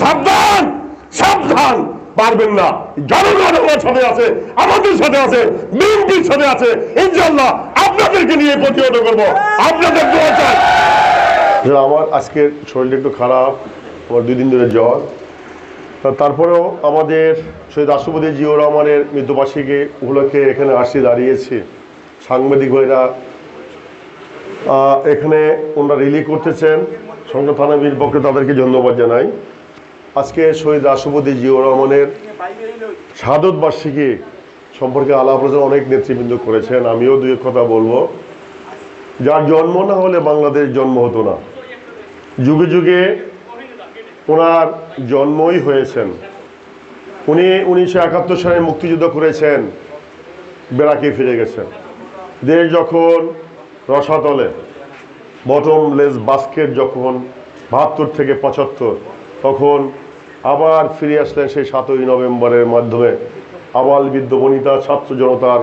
সাবধান! সাবধান! পারবেন না। জনগণ আমার সাথে আছে, আমাদের সাথে আছে, বিএনপির সাথে আছে। ইনশাল্লাহ আপনাদেরকে নিয়ে প্রতিহত করব। আপনাদের দোয়া চাই। আমার শরীরটা একটু খারাপ, আমার দুই দিন ধরে জ্বর। তারপরেও আমাদের শহীদ রাষ্ট্রপতি জিও রহমানের মৃত্যুবার্ষিকী উপলক্ষে এখানে আসি দাঁড়িয়েছি। সাংবাদিক ভাইরা এখানে ওনারা রিলি করতেছেন। সংঘ থানাবির পক্ষে তাদেরকে ধন্যবাদ জানাই। আজকে শহীদ রাষ্ট্রপতি জিও রহমানের সাদত বার্ষিকী সম্পর্কে আলাপ আলোচনা অনেক নেতৃবৃন্দ করেছেন, আমিও দুই এক কথা বলব। যার জন্ম না হলে বাংলাদেশ জন্ম হতো না। যুগে যুগে ওনার জন্মই হয়েছেন। উনি উনিশশো একাত্তর সালে মুক্তিযুদ্ধ করেছেন বেড়াকে ফিরে গেছেন। দেশ যখন রসাতলে বটম লেস বাস্কেট যখন বাহাত্তর থেকে পঁচাত্তর, তখন আবার ফিরে আসলেন সেই সাতই নভেম্বরের মাধ্যমে। আবাল বৃদ্ধ বনিতা, ছাত্র জনতার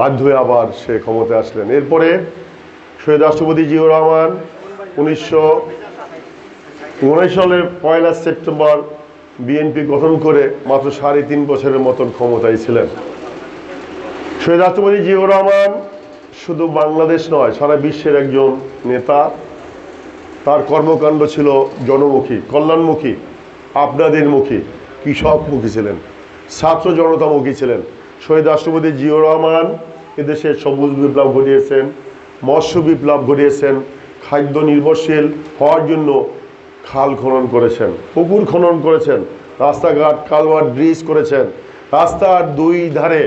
মাধ্যমে আবার সে ক্ষমতায় আসলেন। এরপরে শহীদ রাষ্ট্রপতি জিয়াউর রহমান উনিশশো উনিশ সালের পয়লা সেপ্টেম্বর বিএনপি গঠন করে মাত্র সাড়ে তিন বছরের মতন ক্ষমতায় ছিলেন। শহীদ রাষ্ট্রপতি জিয়াউর রহমান শুধু বাংলাদেশ নয়, সারা বিশ্বের একজন নেতা। তার কর্মকাণ্ড ছিল জনমুখী, কল্যাণমুখী আপনাদেরমুখী কৃষকমুখী ছিলেন, ছাত্র জনতামুখী ছিলেন। শহীদ রাষ্ট্রপতি জিয়াউর রহমান এদেশে সবুজ বিপ্লব ঘটিয়েছেন, মৎস্য বিপ্লব ঘটিয়েছেন, খাদ্য নির্ভরশীল হওয়ার জন্য খাল খনন করেছেন, পুকুর খনন করেছেন, রাস্তাঘাট, কালভার্ট ব্রিজ করেছেন, রাস্তার দুই ধারে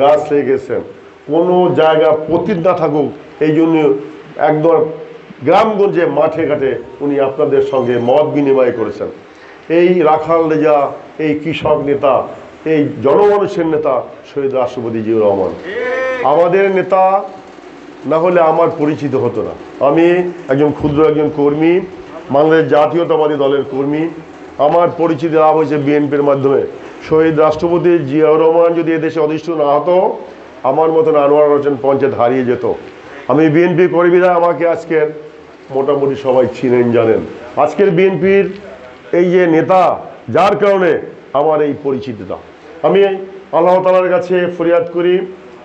গাছ লেগেছেন। কোনো জায়গা পতিত না থাকুক, এই জন্য একদম গ্রামগঞ্জে মাঠে ঘাটে উনি আপনাদের সঙ্গে মত বিনিময় করেছেন। এই রাখাল রেজা, এই কৃষক নেতা, এই জনমানুষের নেতা শহীদ রাষ্ট্রপতি জিউর রহমান। আমাদের নেতা না হলে আমার পরিচিত হতো না। আমি একজন ক্ষুদ্র একজন কর্মী, বাংলাদেশ জাতীয়তাবাদী দলের কর্মী। আমার পরিচিতি লাভ হয়েছে বিএনপির মাধ্যমে। শহীদ রাষ্ট্রপতি জিয়াউর রহমান যদি এদেশে অধিষ্ঠ না হতো আমার মতন আনোয়ার হোসেন পঞ্চায়েত হারিয়ে যেত। আমি বিএনপি কর্মীরা আমাকে আজকের মোটামুটি সবাই চিনেন, জানেন। আজকের বিএনপির এই যে নেতা, যার কারণে আমার এই পরিচিতিটা। আমি আল্লাহ তালার কাছে ফরিয়াদ করি,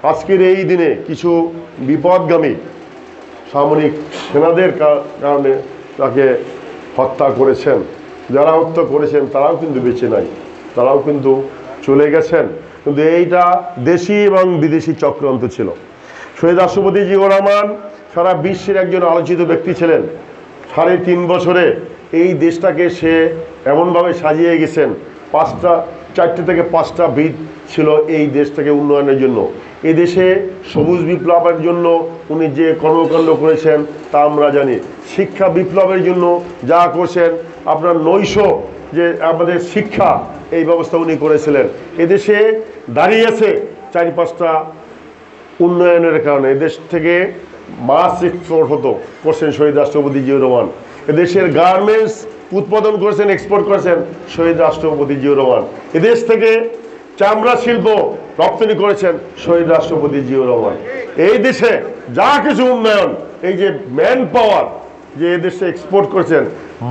আজকের এই দিনে কিছু বিপদগামী সামরিক সেনাদের কারণে তাকে হত্যা করেছেন। যারা হত্যা করেছেন, তারাও কিন্তু বেঁচে নাই। তারাও কিন্তু চলে গেছেন। কিন্তু এইটা দেশি এবং বিদেশি চক্রান্ত ছিল। শহীদ রাষ্ট্রপতি জিয়াউর রহমান সারা বিশ্বের একজন আলোচিত ব্যক্তি ছিলেন। সাড়ে তিন বছরে এই দেশটাকে সে এমনভাবে সাজিয়ে গেছেন, পাঁচটা, চারটে থেকে পাঁচটা ভিত ছিল এই দেশটাকে উন্নয়নের জন্য। এই দেশে সবুজ বিপ্লবের জন্য উনি যে কর্মকাণ্ড করেছেন তা আমরা জানি। শিক্ষা বিপ্লবের জন্য যা করছেন, আপনার নৈশ যে আমাদের শিক্ষা এই ব্যবস্থা উনি করেছিলেন। এদেশে দাঁড়িয়েছে চারি পাঁচটা উন্নয়নের কারণে। এদেশ থেকে মাছ এক্সপোর্ট হতো, করছেন শহীদ রাষ্ট্রপতি জিয়াউর রহমান। এদেশের গার্মেন্টস উৎপাদন করেছেন এক্সপোর্ট করেছেন শহীদ রাষ্ট্রপতি জিয়াউর রহমান। এদেশ থেকে চামড়া শিল্প রপ্তানি করেছেন শহীদ রাষ্ট্রপতি জিয়াউর রহমান। এই দেশে যা কিছু উন্নয়ন, এই যে ম্যান পাওয়ার যে এদেশে এক্সপোর্ট করেছেন,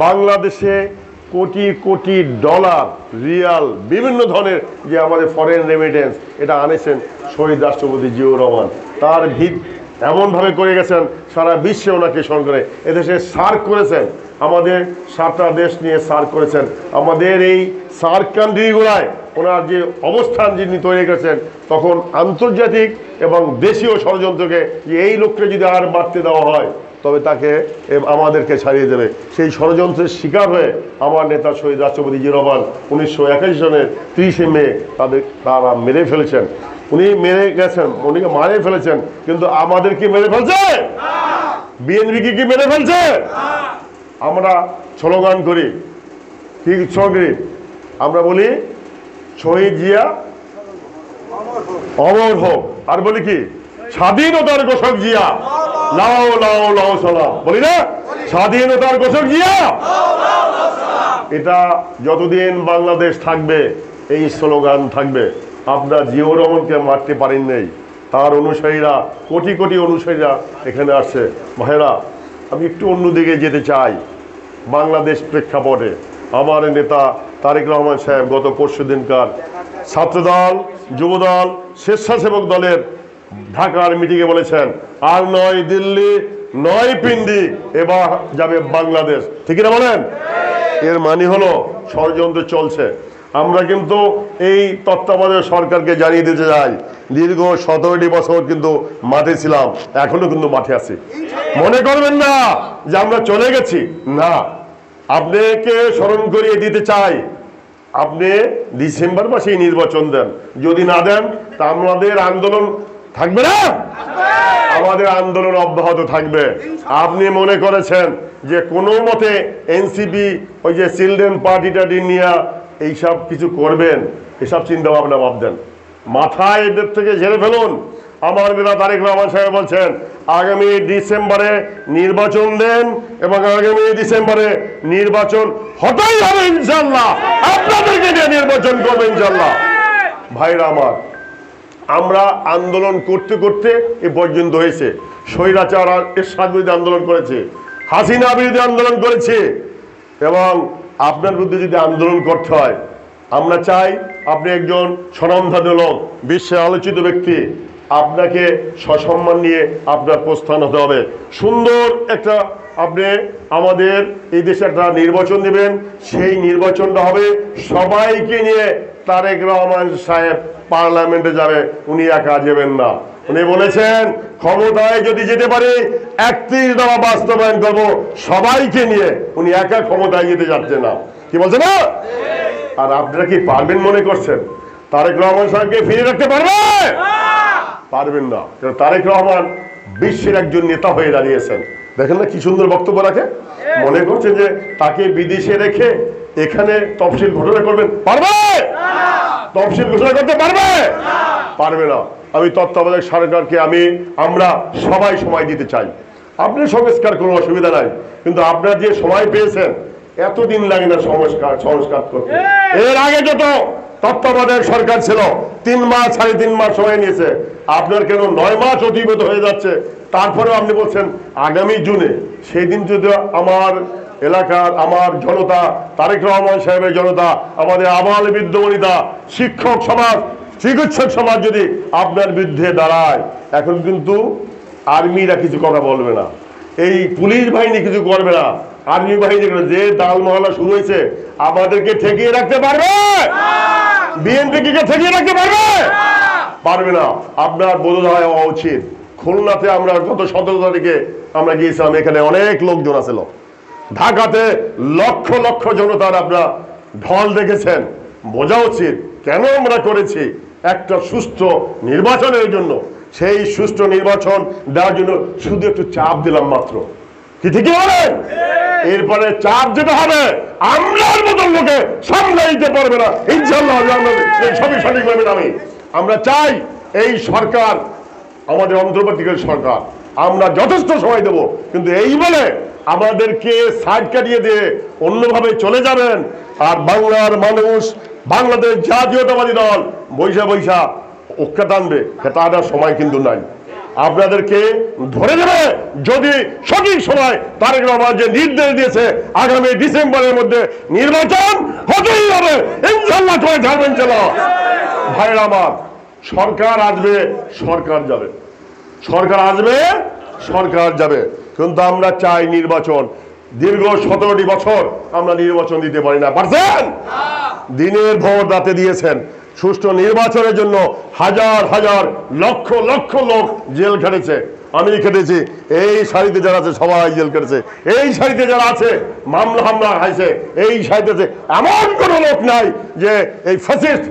বাংলাদেশে কোটি কোটি ডলার, রিয়াল, বিভিন্ন ধরনের যে আমাদের ফরেন রেমিটেন্স এটা আনেছেন শহীদ রাষ্ট্রপতি জিয়াউর রহমান। তার ভিত এমনভাবে করে গেছেন, সারা বিশ্বে ওনাকে স্মরণ করে। এদেশে সার করেছেন, আমাদের সাতটা দেশ নিয়ে সার করেছেন। আমাদের এই সার কান্ট্রিগুলায় ওনার যে অবস্থান যিনি তৈরি করেছেন, তখন আন্তর্জাতিক এবং দেশীয় ষড়যন্ত্রকে যে এই লোককে যদি আর বাড়তে দেওয়া হয় তবে তাকে আমাদেরকে ছাড়িয়ে দেবে। সেই ষড়যন্ত্রের শিকার হয়ে আমার নেতা শহীদ রাষ্ট্রপতি জি রহমান উনিশশো একাশি সনের তিরিশে মে তাদের তারা মেরে ফেলেছেন। উনি মেরে গেছেন উনিকে মারে ফেলেছেন, কিন্তু আমাদের কি মেরে ফেলছে? বিএনপি কি মেরে ফেলছে? আমরা স্লোগান করি, কি স্লোগান আমরা বলি, শহীদ জিয়া অমর হোক। আর বলি কি, স্বাধীনতার ঘোষক জিয়া। লাও লাও লাও সালাম বলি না? স্বাধীনতার ঘোষক জিয়া এটা যতদিন বাংলাদেশ থাকবে এই স্লোগান থাকবে আপনার জিয়াউর রহমানকে মারতে পারেন নাই। তার অনুসারীরা কোটি কোটি অনুসারীরা এখানে আসছে। ভাইরা আমি একটু অন্যদিকে যেতে চাই বাংলাদেশ প্রেক্ষাপটে। আমার নেতা তারেক রহমান সাহেব গত পরশু দিনকার ছাত্রদল যুবদল স্বেচ্ছাসেবক দলের ঢাকার মিটিংয়ে বলেছেন, আর নয় দিল্লি, নয় পিন্ডি, এবার যাবে বাংলাদেশ। ঠিক না বলেন? এর মানে হলো ষড়যন্ত্র চলছে। আমরা কিন্তু এই তত্ত্বাবধায়ক সরকারকে জানিয়ে দিতে চাই, দীর্ঘ সতেরোটি বছর কিন্তু মাঠে ছিলাম, এখনও কিন্তু মাঠে আছি। মনে করবেন না যে আমরা চলে গেছি। না, আপনাকে স্মরণ করিয়ে দিতে চাই, আপনি ডিসেম্বর মাসেই নির্বাচন দেন। যদি না দেন, তা আমাদের আন্দোলন থাকবে না? আমাদের আন্দোলন অব্যাহত থাকবে। আপনি মনে করেছেন যে কোনো মতে এনসিপি, ওই যে চিলড্রেন পার্টি নিয়ে এইসব কিছু করবেন, এসব চিন্তা ভাবনা ভাবতেন মাথায় এদের থেকে ঝেড়ে ফেলুন। আমার নেতা তারেক রহমান সাহেব বলছেন, আগামী ডিসেম্বরে নির্বাচন দেন এবং আগামী ডিসেম্বরে নির্বাচন হতেই হবে ইনশাল্লাহ আপনাদেরকে নিয়ে নির্বাচন করবে ইনশাল্লাহ ভাইরা আমার আমরা আন্দোলন করতে করতে এ পর্যন্ত হয়েছে। স্বৈরাচার এরশাদ বিরুদ্ধে আন্দোলন করেছে। হাসিনা বিরুদ্ধে আন্দোলন করেছে। এবং আপনার বিরুদ্ধে যদি আন্দোলন করতে হয়, আমরা চাই আপনি একজন স্বনামধান্য লোক, বিশ্বে আলোচিত ব্যক্তি। আপনাকে সসম্মান নিয়ে আপনার প্রস্থান হতে হবে। সুন্দর একটা আপনি আমাদের এই দেশে একটা নির্বাচন দেবেন। সেই নির্বাচনটা হবে সবাইকে নিয়ে তারেক রহমান সাহেব পার্লামেন্টে যাবে উনি একা যাবেন না। উনি বলেছেন ক্ষমতায় যদি যেতে পারি একত্রিশ দফা বাস্তবায়ন করব সবাইকে নিয়ে। উনি একা ক্ষমতায় যেতে যাচ্ছে না। কি বলছে না? আর আপনারা কি পারবেন মনে করছেন? তারেক রহমান সাহেবকে ফিরে রাখতে পারবে? পারবেন না। কারণ তারেক রহমান বিশ্বের একজন নেতা হয়ে দাঁড়িয়েছেন। দেখেন না কি সুন্দর বক্তব্য রাখে? মনে করছে যে তাকে বিদেশে রেখে এখানে তফসিল ঘোষণা করবেন? পারবে? তফসিল ঘোষণা করতে পারবে? পারবে না। আমি তত্ত্বাবধায়ক সরকারকে আমি আমরা সবাই সময় দিতে চাই। আপনি সংস্কার কোনো অসুবিধা নাই। কিন্তু আপনার যে সময় পেয়েছেন এতদিন লাগে না সংস্কার সংস্কার করতে। এর আগে যত তত্ত্বাবধায়ক সরকার ছিল তিন মাস সাড়ে তিন মাস সময় নিয়েছে। আপনার কেন নয় মাস অতিবাহিত হয়ে যাচ্ছে? তারপরেও আপনি বলছেন আগামী জুনে সেই দিন যদি আমার এলাকার আমার জনতা, তারেক রহমান সাহেবের জনতা, আমাদের আবাল বিদ্যমনিতা শিক্ষক সমাজ, চিকিৎসক সমাজ যদি আপনার বিরুদ্ধে দাঁড়ায়, এখন কিন্তু আর্মিরা কিছু কথা বলবে না। এই পুলিশ বাহিনী কিছু করবে না। আর্মি বাহিনী যে দাল মহলা শুরু হয়েছে, আমাদেরকে ঠেকিয়ে রাখতে পারবে? বিএনপি কে ঠেকিয়ে রাখতে পারবে? পারবে না। আপনার বোধোদয় হওয়া উচিত। খুলনাতে আমরা গত সতেরো তারিখে আমরা গিয়েছিলাম, এখানে অনেক লোকজন আছিল ঢাকাতে লক্ষ লক্ষ জনতার আপনারা ঢল দেখেছেন। বোঝা উচিত কেন আমরা করেছি একটা সুস্থ নির্বাচনের জন্য। সেই সুষ্ঠু নির্বাচন দেওয়ার জন্য শুধু একটু চাপ দিলাম মাত্র। কি ঠিকই বলেন? এরপরে চাপ যেতে হবে আমরার মতন লোকে সামলাইতে পারবে না। ইনশাল্লাহ আমরা সবই সঠিকভাবে আমি। আমরা চাই এই সরকার আমাদের অন্তর্বর্তীকালীন সরকার আমরা যথেষ্ট সময় দেব। কিন্তু এই বলে আমাদেরকে সাইড কাটিয়ে দিয়ে অন্যভাবে চলে যাবেন। আর বাংলার মানুষ, বাংলাদেশ জাতীয়তাবাদী দল, বৈশা বৈশা ওকে টানবে তার আর সময় কিন্তু নাই। আপনাদেরকে ধরে দেবে যদি সঠিক সময় তারেক রহমান যে নির্দেশ দিয়েছে, আগামী ডিসেম্বরের মধ্যে নির্বাচন হতেই হবে। ইনশাল্লাহ করে ভাইরা আমার, সরকার আসবে, সরকার যাবে। সরকার আসবে সরকার যাবে। কিন্তু আমরা চাই নির্বাচন। দীর্ঘ সতেরোটি বছর আমরা নির্বাচন দিতে পারি না। পারছেন? দিনের ভোট রাতে দিয়েছেন। সুষ্ঠু নির্বাচনের জন্য হাজার হাজার লক্ষ লক্ষ লোক জেল খেটেছে। আমি খেটেছি। এই সারিতে যারা আছে সবাই জেল খেটেছে। এই সারিতে যারা আছে মামলা হামলা খাইছে এই সারিতে আছে। এমন কোনো লোক নাই যে এই ফ্যাসিস্ট